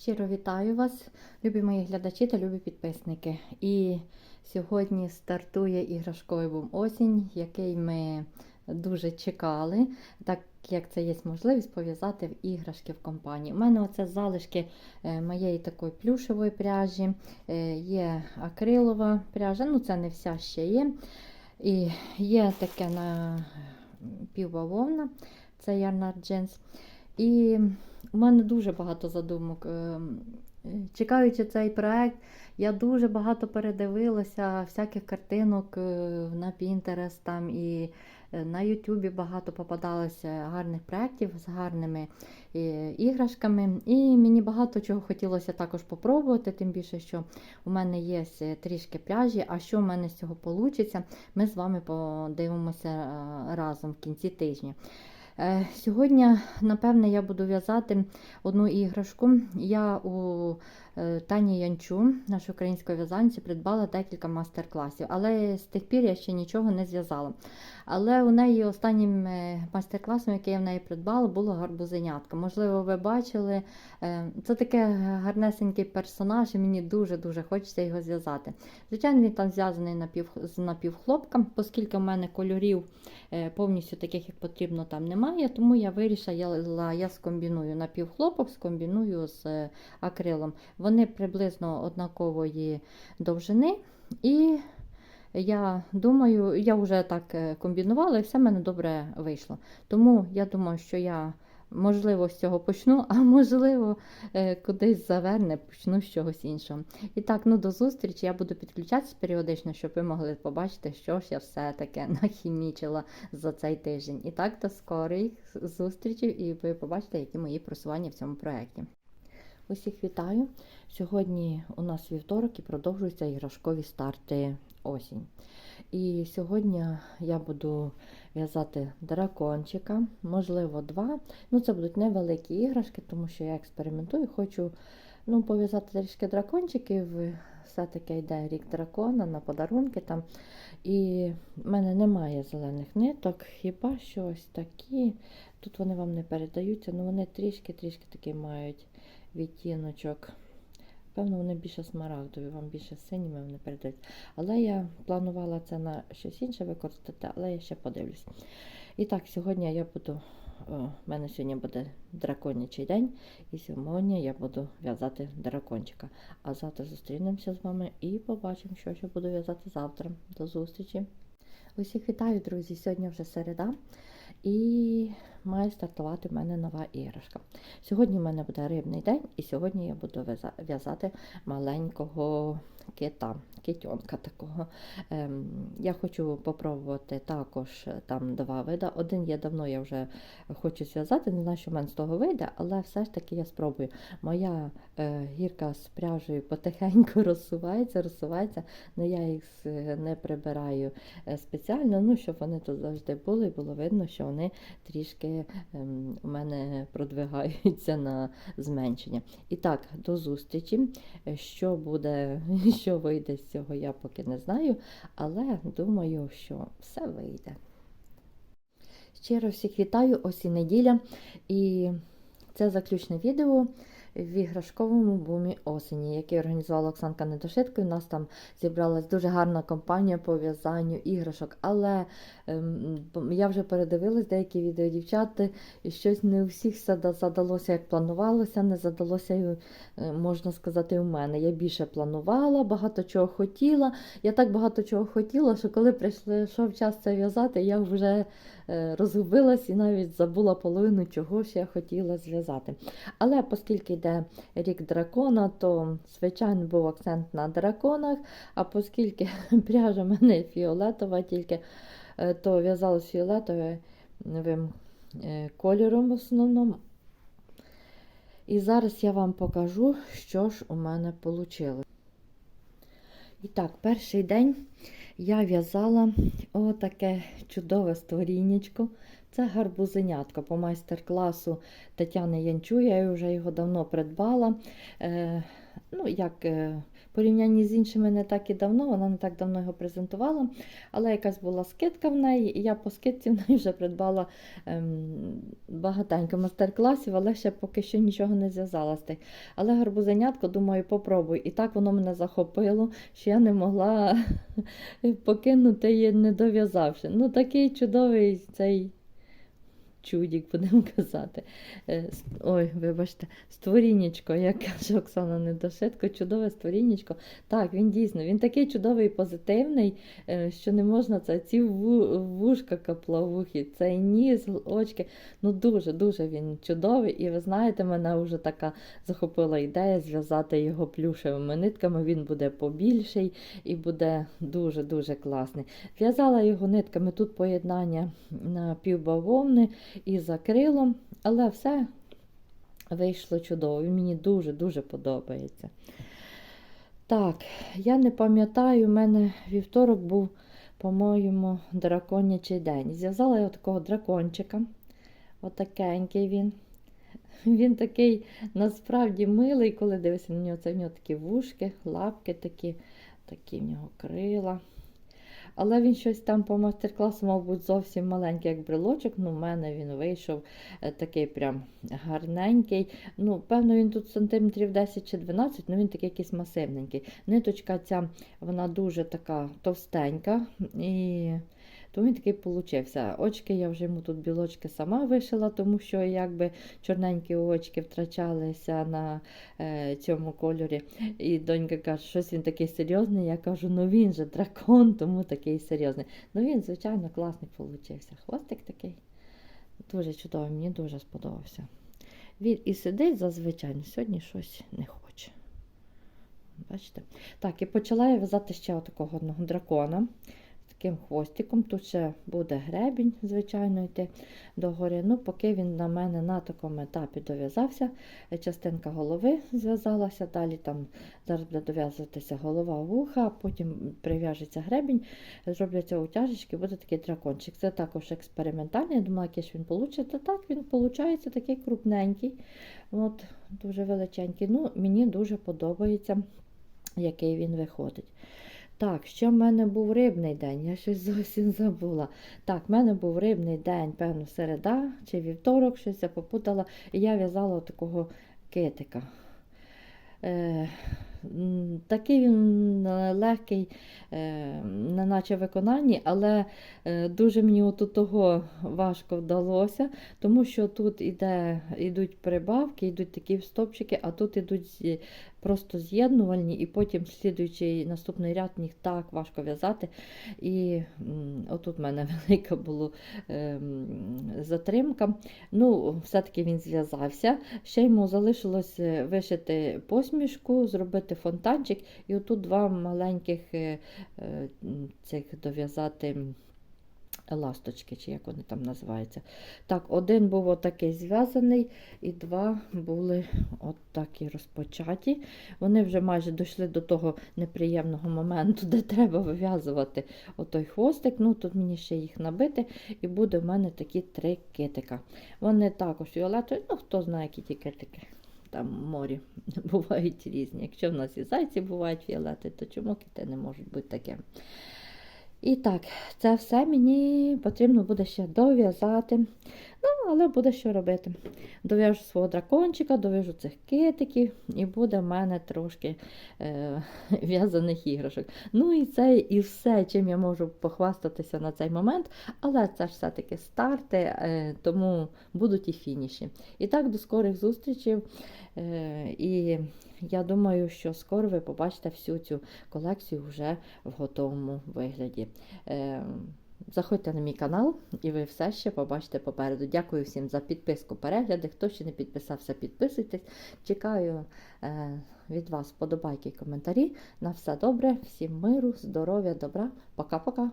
Щиро вітаю вас, любі мої глядачі та любі підписники. І сьогодні стартує іграшковий бум осінь, який ми дуже чекали, так як це є можливість пов'язати в іграшки в компанії. У мене оце залишки е, моєї такої плюшевої пряжі, е, є акрилова пряжа, ну це не вся ще є. І є таке на півбавовна, це ярнар джинс. І у мене дуже багато задумок. Е, Чекаючи цей проект, я дуже багато передивилася всяких картинок е, на Pinterest там і е, на Ютубі багато попадалося гарних проєктів з гарними іграшками. І мені багато чого хотілося також попробувати, тим більше, що у мене є трішки пряжі. А що в мене з цього вийде, ми з вами подивимося разом в кінці тижня. Е, сьогодні, напевне, я буду в'язати одну іграшку. Я у Тані Янчу, нашої української в'язанці, придбала декілька мастер-класів, але з тих пір я ще нічого не зв'язала. Але у неї останнім е, майстер-класом, який я в неї придбала, було гарбузенятка. Можливо, ви бачили. Це таке гарнесенький персонаж, і мені дуже-дуже хочеться його зв'язати. Звичайно, він там зв'язаний з напівхлопком, оскільки в мене кольорів повністю таких, як потрібно, там немає тому я вирішила, я скомбіную напівхлопок, скомбіную з е, акрилом. Вони приблизно однакової довжини. І я думаю, я вже так е, комбінувала і все в мене добре вийшло. Тому я думаю, що я Можливо, з цього почну, а можливо, е, кудись заверне, почну з чогось іншого. І так, ну до зустрічі. Я буду підключатися періодично, щоб ви могли побачити, що ж я все-таки нахімічила за цей тиждень. І так, до скорих зустрічей, і ви побачите, які мої просування в цьому проєкті. Усіх вітаю! Сьогодні у нас вівторок і продовжуються іграшкові старти осінь. І сьогодні я буду в'язати дракончика, можливо, два. Ну, Це будуть невеликі іграшки, тому що я експериментую, хочу ну, пов'язати трішки дракончиків. Все-таки йде рік дракона на подарунки. там. І в мене немає зелених ниток, хіба що ось такі. Тут вони вам не передаються, ну, вони трішки-трішки такі мають відтіночок. Певно, вони більше смарагдові, вам більше синіми вони передають. Але я планувала це на щось інше використати, але я ще подивлюсь. І так, сьогодні я буду. У мене сьогодні буде драконячий день, і сьогодні я буду в'язати дракончика. А завтра зустрінемося з вами і побачимо, що я буду в'язати завтра. До зустрічі! Усіх вітаю, друзі! Сьогодні вже середа. І має стартувати в мене нова іграшка. Сьогодні в мене буде рибний день, і сьогодні я буду в'язати маленького кита, китьонка такого. Ем, Я хочу попробувати також там два види. Один є давно я вже хочу зв'язати, не знаю, що в мене з того вийде, але все ж таки я спробую. Моя е, гірка з пряжею потихеньку розсувається, розсувається, але я їх не прибираю е, спеціально, ну, щоб вони тут завжди були, і було видно, що вони трішки ем, у мене продвигаються на зменшення. І так, до зустрічі. Що буде, що вийде з цього, я поки не знаю, але думаю, що все вийде. Щиро всіх вітаю, ось і неділя. І це заключне відео в іграшковому бумі осені, який організувала Оксанка Недошитко. У нас там зібралась дуже гарна компанія по в'язанню іграшок. Але ем, я вже передивилась деякі відео дівчат, і щось не у всіх задалося, як планувалося, не задалося, е, можна сказати, у мене. Я більше планувала, багато чого хотіла. Я так багато чого хотіла, що коли прийшов час це в'язати, я вже розгубилась і навіть забула половину чого ж я хотіла зв'язати. Але оскільки йде рік дракона, то, звичайно, був акцент на драконах, а оскільки пряжа в мене фіолетова, тільки е, то в'язалась фіолетовим е, кольором в основному. І зараз я вам покажу, що ж у мене вийшло. І так, перший день я в'язала отаке чудове створіннячко. Це гарбузенятко по майстер-класу Тетяни Янчу. Я вже його давно придбала. Ну, як е, порівнянні з іншими не так і давно, вона не так давно його презентувала, але якась була скидка в неї, і я по скидці в неї вже придбала ем, багатенько мастер-класів, але ще поки що нічого не зв'язала з тих. Але гарбузенятко, думаю, попробуй. І так воно мене захопило, що я не могла покинути її, не дов'язавши. Ну, такий чудовий цей чудік, будемо казати. Е, Ой, вибачте, створіннячко, як каже Оксана Недошитко, чудове створіннячко. Так, він дійсно, він такий чудовий і позитивний, е, що не можна це. Ці вушка каплавухи, цей ніс, очки. Ну дуже-дуже він чудовий. І ви знаєте, мене вже така захопила ідея зв'язати його плюшевими нитками. Він буде побільший і буде дуже-дуже класний. В'язала його нитками тут поєднання на півбавовни і з акрилом, але все вийшло чудово. Мені дуже-дуже подобається. Так, я не пам'ятаю, у мене вівторок був, по-моєму, драконячий день. Зв'язала я такого дракончика. Отакенький він. Він такий насправді милий, коли дивишся на нього. Це в нього такі вушки, лапки такі, такі в нього крила. Але він щось там по мастер-класу, мабуть, зовсім маленький, як брелочок. Ну, в мене він вийшов е, такий прям гарненький. Ну, певно, він тут сантиметрів 10 чи 12, але він такий якийсь масивненький. Ниточка ця, вона дуже така товстенька. І тому він такий получився. Очки я вже йому тут білочки сама вишила, тому що якби чорненькі очки втрачалися на е, цьому кольорі. І донька каже, щось він такий серйозний. Я кажу, ну він же дракон, тому такий серйозний. Ну він, звичайно, класний получився. Хвостик такий. Дуже чудовий, мені дуже сподобався. Він і сидить зазвичай, але сьогодні щось не хоче. Бачите? Так, і почала я в'язати ще отакого одного дракона таким хвостиком. Тут ще буде гребінь, звичайно, йти догори. Ну, поки він на мене на такому етапі дов'язався, частинка голови зв'язалася, далі там зараз буде дов'язуватися голова вуха, потім прив'яжеться гребінь, зробляться утяжечки, буде такий дракончик. Це також експериментальний. Я думала, який ж він вийде. Та так він виходить такий крупненький, от, дуже величенький. Ну, мені дуже подобається, який він виходить. Так, що в мене був рибний день? Я щось зовсім забула. Так, в мене був рибний день, певно, середа чи вівторок, щось я попутала. І я в'язала такого китика. Е, такий він е, легкий, е, не наче виконанні, але е, дуже мені от того важко вдалося, тому що тут іде, йдуть прибавки, йдуть такі стопчики, а тут ідуть зі- просто з'єднувальні, і потім слідуючий наступний ряд їх так важко в'язати. І отут в мене велика була ем, затримка. Ну, все-таки він зв'язався. Ще йому залишилось е, вишити посмішку, зробити фонтанчик, і отут два маленьких е, е, цих дов'язати. Ласточки, чи як вони там називаються. Так, один був отакий зв'язаний, і два були отакі розпочаті. Вони вже майже дійшли до того неприємного моменту, де треба вив'язувати отой хвостик. Ну, тут мені ще їх набити, і буде в мене такі три китика. Вони також фіолетові, ну хто знає, які ті китики. Там морі бувають різні. Якщо в нас і зайці бувають фіолети, то чому кити не можуть бути таким? І так, це все мені потрібно буде ще дов'язати. Ну, але буде що робити. Дов'яжу свого дракончика, дов'яжу цих китиків, і буде в мене трошки е, в'язаних іграшок. Ну і це і все, чим я можу похвастатися на цей момент. Але це ж все-таки старти, е, тому будуть і фініші. І так, до скорих зустрічей. Е, і я думаю, що скоро ви побачите всю цю колекцію вже в готовому вигляді. Е, Заходьте на мій канал, і ви все ще побачите попереду. Дякую всім за підписку, перегляди. Хто ще не підписався, підписуйтесь. Чекаю е, від вас вподобайки і коментарі. На все добре, всім миру, здоров'я, добра. Пока-пока.